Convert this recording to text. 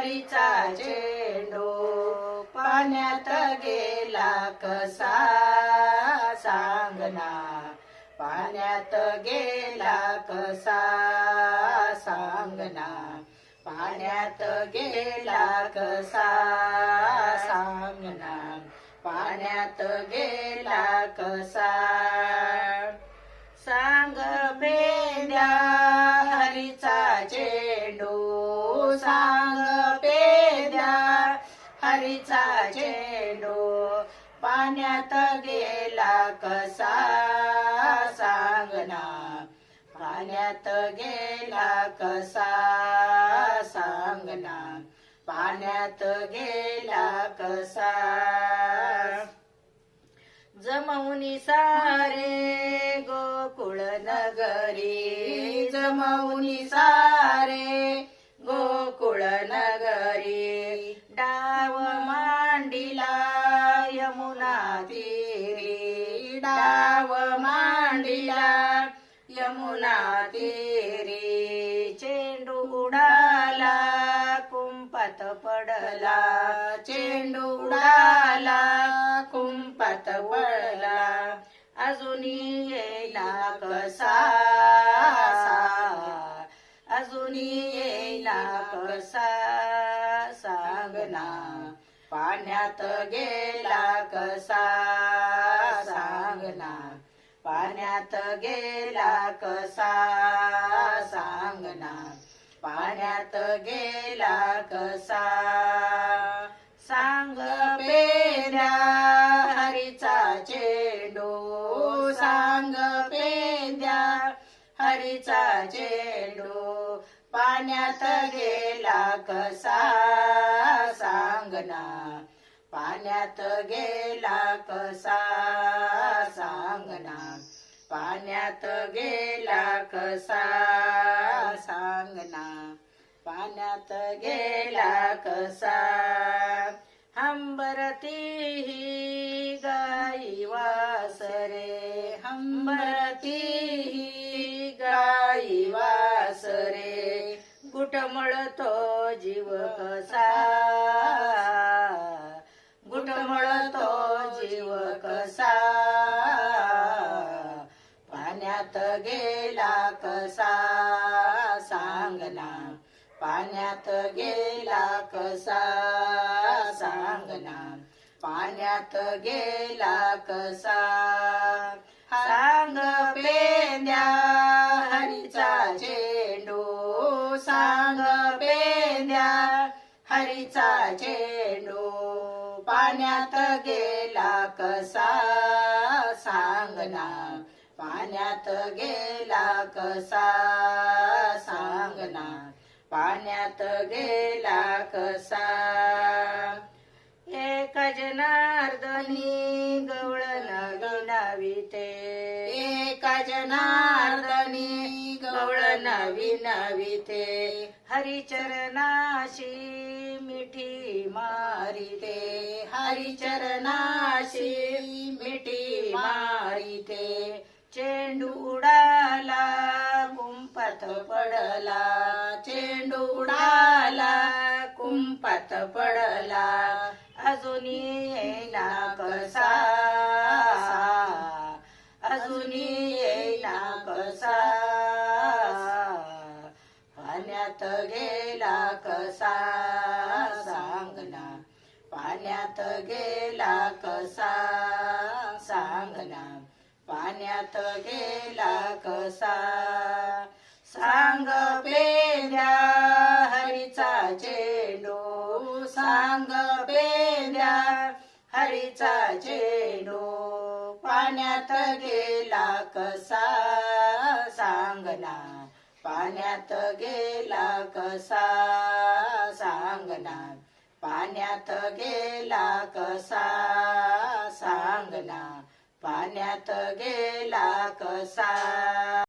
हरीचा चेंडू पाण्यात गेला कसा? सांगना पाण्यात गेला कसा? सांगना पाण्यात गेला कसा? सांगना पाण्यात गेला कसा? चेंडू सांग पेद्या हरीचा चेंडू पाण्यात गेला कसा सांगना पाण्यात गेला कसा सांगना पाण्यात गेला कसा जमवनी सारे गोकुळ नगरी जमवनी सारे गोकुळ नगरी डाव मांडिला यमुना तीरी. डाव मांडिला यमुना तीरी. चेंडू उडाला कुंपात पडला. चेंडू उडाला कुंपात पडला. अजूनही येईना कसा अजूनी येईना कसा सांगना? पाण्यात गेला कसा सांगना? पाण्यात गेला कसा सांगना? पाण्यात गेला कसा सांग पेऱ्या हरीचा चेंडू? सांग पेंद्या हरीचा चेंडू? पाण्यात गेला कसा? सांगना पाण्यात गेला कसा? सांगना पाण्यात गेला कसा? सांगना पाण्यात गेला कसा? गुटमळतो जीव कसा? गुटमळतो जीव कसा? पाण्यात गेला कसा? सांगना पाण्यात गेला कसा? सांगना पाण्यात गेला कसा? सांग पेंद्या हरीचा चेंडू सांग हरीचा चेंडू पाण्यात गेला कसा? सांगना पाण्यात गेला कसा? सांगना पाण्यात गेला कसा? एक जनार्दनी गवळण विनाविते एक जनार्दनी गवळण विनाविते हरिचरणाशी मिठी मारिते. हरिचरणाशी मिठी मारिते. चेंडू उडाला कुंपात पडला. चेंडू उडाला कुंपात पडला. अजूनही येईना कसा पाण्यात गेला कसा? सांगना. पाण्यात गेला कसा? सांगना. पाण्यात गेला कसा? सांग पेंद्या हरीचा चेंडू. सांग पेंद्या हरीचा चेंडू. पाण्यात गेला कसा? सांगना. पाण्यात गेला कसा? सांगणार. पाण्यात गेला कसा? सांगना पाण्यात गेला कसा?